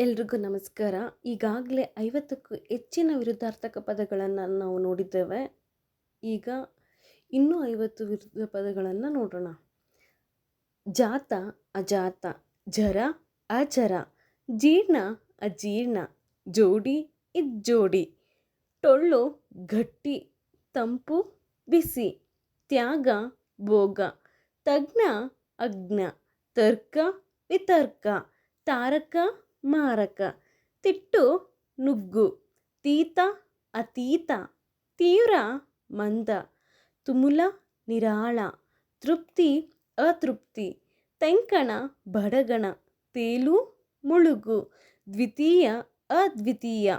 ಎಲ್ರಿಗೂ ನಮಸ್ಕಾರ. ಈಗಾಗಲೇ ಐವತ್ತಕ್ಕೂ ಹೆಚ್ಚಿನ ವಿರುದ್ಧಾರ್ಥಕ ಪದಗಳನ್ನು ನಾವು ನೋಡಿದ್ದೇವೆ. ಈಗ ಇನ್ನೂ ಐವತ್ತು ವಿರುದ್ಧ ಪದಗಳನ್ನು ನೋಡೋಣ. ಜಾತ, ಅಜಾತ, ಜರ, ಅಜರ, ಜೀರ್ಣ, ಅಜೀರ್ಣ, ಜೋಡಿ, ಇಜ್ಜೋಡಿ, ಟೊಳ್ಳು, ಗಟ್ಟಿ, ತಂಪು, ಬಿಸಿ, ತ್ಯಾಗ, ಭೋಗ, ತಜ್ಞ, ಅಜ್ಞ, ತರ್ಕ, ವಿತರ್ಕ, ತಾರಕ ಮಾರಕ. ತಿಟ್ಟು ನುಗ್ಗು. ತೀತ ಅತೀತ. ತೀವ್ರ ಮಂದ. ತುಮುಲ ನಿರಾಳ. ತೃಪ್ತಿ ಅತೃಪ್ತಿ. ತೆಂಕಣ ಬಡಗಣ. ತೇಲು ಮುಳುಗು. ದ್ವಿತೀಯ ಅದ್ವಿತೀಯ.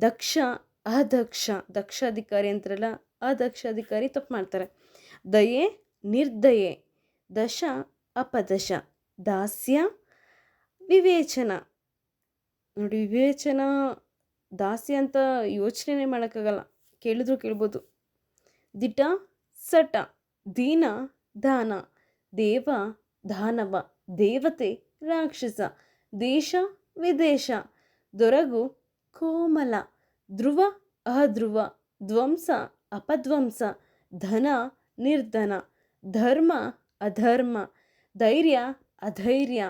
ದಕ್ಷ ಅದಕ್ಷ ದಕ್ಷ ಅಧಿಕಾರಿ ಅಂತಾರಲ್ಲ ಅದಕ್ಷ ಅಧಿಕಾರಿ ತಪ್ಪು ಮಾಡ್ತಾರೆ. ದಯೆ ನಿರ್ದಯೆ. ದಶ ಅಪದಶ. ದಾಸ್ಯ ವಿವೇಚನ. ನೋಡಿ, ವಿವೇಚನ ದಾಸ್ಯ ಅಂತ ಯೋಚನೆ ಮಾಡೋಕ್ಕಾಗಲ್ಲ. ಕೇಳಿದ್ರು ಕೇಳ್ಬೋದು. ದಿಟ ಸಟ, ದೀನ ದಾನ, ದೇವ ದಾನವ, ದೇವತೆ ರಾಕ್ಷಸ, ದೇಶ ವಿದೇಶ, ದೊರಗು ಕೋಮಲ, ಧ್ರುವ ಅಧ್ರುವ, ಧ್ವಂಸ ಅಪಧ್ವಂಸ, ಧನ ನಿರ್ಧನ, ಧರ್ಮ ಅಧರ್ಮ, ಧೈರ್ಯ ಅಧೈರ್ಯ.